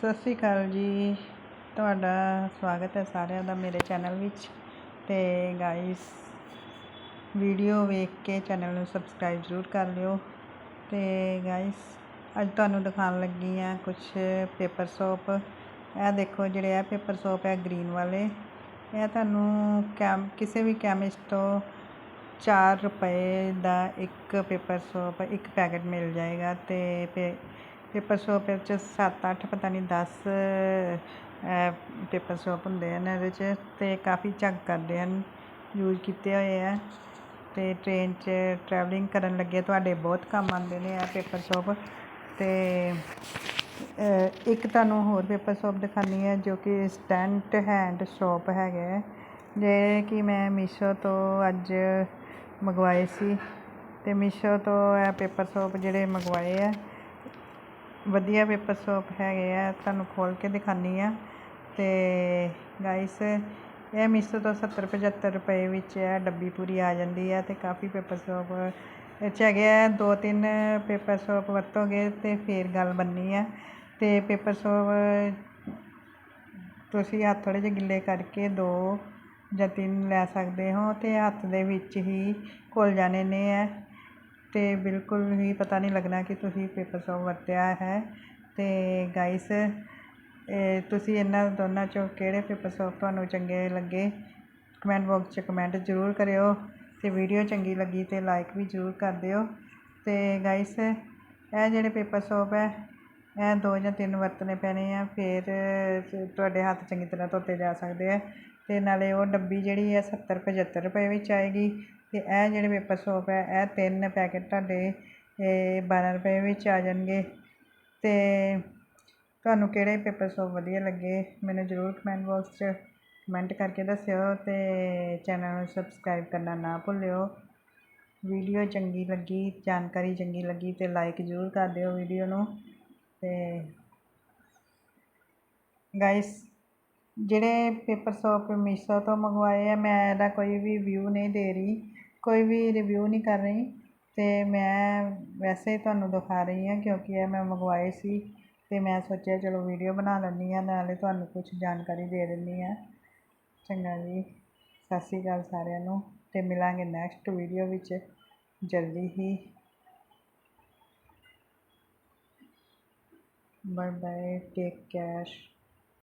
ਸਤਿ ਸ਼੍ਰੀ ਅਕਾਲ ਜੀ। ਤੁਹਾਡਾ ਸਵਾਗਤ ਹੈ ਸਾਰਿਆਂ ਦਾ ਮੇਰੇ ਚੈਨਲ ਵਿੱਚ। ਤੇ ਗਾਇਸ ਵੀਡੀਓ ਵੇਖ ਕੇ ਚੈਨਲ ਨੂੰ ਸਬਸਕ੍ਰਾਈਬ ਜ਼ਰੂਰ ਕਰ ਲਿਓ। ਤੇ ਗਾਇਸ ਅੱਜ ਤੁਹਾਨੂੰ ਦਿਖਾਉਣ ਲੱਗੀ ਆ ਕੁਝ ਪੇਪਰ ਸੋਪ ਇਹ ਦੇਖੋ ਜਿਹੜੇ ਆ ਪੇਪਰ ਸੋਪ ਹੈ ਗ੍ਰੀਨ ਵਾਲੇ। ਇਹ ਤੁਹਾਨੂੰ ਕੈਮ ਕਿਸੇ ਵੀ ਕੈਮਿਸਟ ਤੋਂ 4 ਰੁਪਏ ਦਾ ਇੱਕ ਪੇਪਰ ਸੋਪ ਇੱਕ ਪੈਕੇਟ ਮਿਲ ਜਾਏਗਾ। ਤੇ ਪੇ ਪੇਪਰ ਸੋਪ ਵਿੱਚ 7-8 ਪਤਾ ਨਹੀਂ 10 ਪੇਪਰ ਸੋਪ ਹੁੰਦੇ ਹਨ ਇਹਦੇ 'ਚ ਅਤੇ ਕਾਫੀ ਝੱਗ ਕਰਦੇ ਹਨ, ਯੂਜ਼ ਕੀਤੇ ਹੋਏ ਆ ਅਤੇ ਟ੍ਰੇਨ 'ਚ ਟਰੈਵਲਿੰਗ ਕਰਨ ਲੱਗੇ ਤੁਹਾਡੇ ਬਹੁਤ ਕੰਮ ਆਉਂਦੇ ਨੇ ਇਹ ਪੇਪਰ ਸੋਪ ਅਤੇ ਇੱਕ ਤੁਹਾਨੂੰ ਹੋਰ ਪੇਪਰ ਸੋਪ ਦਿਖਾਉਂਦੀ ਹੈ ਜੋ ਕਿ ਸਟੈਂਟ ਹੈਂਡ ਸੋਪ ਹੈਗੇ ਹੈ ਜਿਹੜੇ ਕਿ ਮੈਂ ਮੀਸ਼ੋ ਤੋਂ ਅੱਜ ਮੰਗਵਾਏ ਸੀ ਅਤੇ ਮੀਸ਼ੋ ਤੋਂ ਇਹ ਪੇਪਰ ਸੋਪ ਜਿਹੜੇ ਮੰਗਵਾਏ ਆ ਵਧੀਆ ਪੇਪਰ ਸੋਪ ਹੈਗੇ ਆ, ਤੁਹਾਨੂੰ ਖੋਲ੍ਹ ਕੇ ਦਿਖਾਉਂਦੀ ਹਾਂ। ਅਤੇ ਗਾਈਸ ਇਹ ਮੀਸ਼ੋ ਤੋਂ 70 75 ਰੁਪਏ ਵਿੱਚ ਇਹ ਡੱਬੀ ਪੂਰੀ ਆ ਜਾਂਦੀ ਹੈ ਅਤੇ ਕਾਫੀ ਪੇਪਰ ਸੋਪ ਇਹ 'ਚ ਹੈਗੇ ਆ। ਦੋ ਤਿੰਨ ਪੇਪਰ ਸੋਪ ਵਰਤੋਗੇ ਅਤੇ ਫਿਰ ਗੱਲ ਬਣਨੀ ਆ। ਅਤੇ ਪੇਪਰ ਸੋਪ ਤੁਸੀਂ ਹੱਥ ਥੋੜ੍ਹੇ ਜਿਹੇ ਗਿੱਲੇ ਕਰਕੇ ਦੋ ਜਾਂ ਤਿੰਨ ਲੈ ਸਕਦੇ ਹੋ ਅਤੇ ਹੱਥ ਦੇ ਵਿੱਚ ਹੀ ਘੁਲ ਜਾਣੇ ਨੇ ਹੈ ਅਤੇ ਬਿਲਕੁਲ ਵੀ ਪਤਾ ਨਹੀਂ ਲੱਗਣਾ ਕਿ ਤੁਸੀਂ ਪੇਪਰ ਸੋਪ ਵਰਤਿਆ ਹੈ। ਤੇ ਗਾਇਸ ਤੁਸੀਂ ਇਹਨਾਂ ਦੋਨਾਂ ਚੋਂ ਕਿਹੜੇ ਪੇਪਰ ਸੋਪ ਤੁਹਾਨੂੰ ਚੰਗੇ ਲੱਗੇ? ਕਮੈਂਟ ਬਾਕਸ 'ਚ ਕਮੈਂਟ ਜ਼ਰੂਰ ਕਰਿਓ ਅਤੇ ਵੀਡੀਓ ਚੰਗੀ ਲੱਗੀ ਤੇ ਲਾਈਕ ਵੀ ਜ਼ਰੂਰ ਕਰ ਦਿਓ। ਅਤੇ ਗਾਈਸ ਇਹ ਜਿਹੜੇ ਪੇਪਰ ਸੋਪ ਹੈ, ਇਹ ਦੋ ਜਾਂ ਤਿੰਨ ਵਰਤਣੇ ਪੈਣੇ ਆ, ਫਿਰ ਤੁਹਾਡੇ ਹੱਥ ਚੰਗੀ ਤਰ੍ਹਾਂ ਧੋਤੇ ਜਾ ਸਕਦੇ ਆ। ਅਤੇ ਨਾਲੇ ਉਹ ਡੱਬੀ ਜਿਹੜੀ ਹੈ 70 75 ਰੁਪਏ ਵਿੱਚ ਆਏਗੀ ਅਤੇ ਇਹ ਜਿਹੜੇ ਪੇਪਰ ਸੋਪ ਹੈ, ਇਹ ਤਿੰਨ ਪੈਕੇਟ ਤੁਹਾਡੇ ਬਾਰ੍ਹਾਂ ਰੁਪਏ ਵਿੱਚ ਆ ਜਾਣਗੇ। ਅਤੇ ਤੁਹਾਨੂੰ ਕਿਹੜੇ ਪੇਪਰ ਸੋਪ ਵਧੀਆ ਲੱਗੇ, ਮੈਨੂੰ ਜ਼ਰੂਰ ਕਮੈਂਟ ਬਾਕਸ 'ਚ ਕਮੈਂਟ ਕਰਕੇ ਦੱਸਿਓ ਅਤੇ ਚੈਨਲ ਨੂੰ ਸਬਸਕ੍ਰਾਈਬ ਕਰਨਾ ਨਾ ਭੁੱਲਿਓ। ਵੀਡੀਓ ਚੰਗੀ ਲੱਗੀ, ਜਾਣਕਾਰੀ ਚੰਗੀ ਲੱਗੀ ਤੇ ਲਾਈਕ ਜ਼ਰੂਰ ਕਰ ਦਿਓ ਵੀਡੀਓ ਨੂੰ। ਅਤੇ ਗਾਇਸ ਜਿਹੜੇ ਪੇਪਰ ਸੋਪ ਮੀਸ਼ੋ ਤੋਂ ਮੰਗਵਾਏ ਹੈ ਮੈਂ ਇਹਦਾ ਕੋਈ ਵੀ ਵਿਊ ਨਹੀਂ ਦੇ ਰਹੀ, ਕੋਈ ਵੀ ਰਿਵਿਊ ਨਹੀਂ ਕਰ ਰਹੀ ਅਤੇ ਮੈਂ ਵੈਸੇ ਹੀ ਤੁਹਾਨੂੰ ਦਿਖਾ ਰਹੀ ਹਾਂ ਕਿਉਂਕਿ ਇਹ ਮੈਂ ਮੰਗਵਾਏ ਸੀ ਅਤੇ ਮੈਂ ਸੋਚਿਆ ਚਲੋ ਵੀਡੀਓ ਬਣਾ ਲੈਂਦੀ ਹਾਂ, ਨਾਲੇ ਤੁਹਾਨੂੰ ਕੁਛ ਜਾਣਕਾਰੀ ਦੇ ਦਿੰਦੀ ਹਾਂ। ਚੰਗਾ ਜੀ, ਸਤਿ ਸ਼੍ਰੀ ਅਕਾਲ ਸਾਰਿਆਂ ਨੂੰ ਅਤੇ ਮਿਲਾਂਗੇ ਨੈਕਸਟ ਵੀਡੀਓ ਵਿੱਚ ਜਲਦੀ ਹੀ। Bye bye take care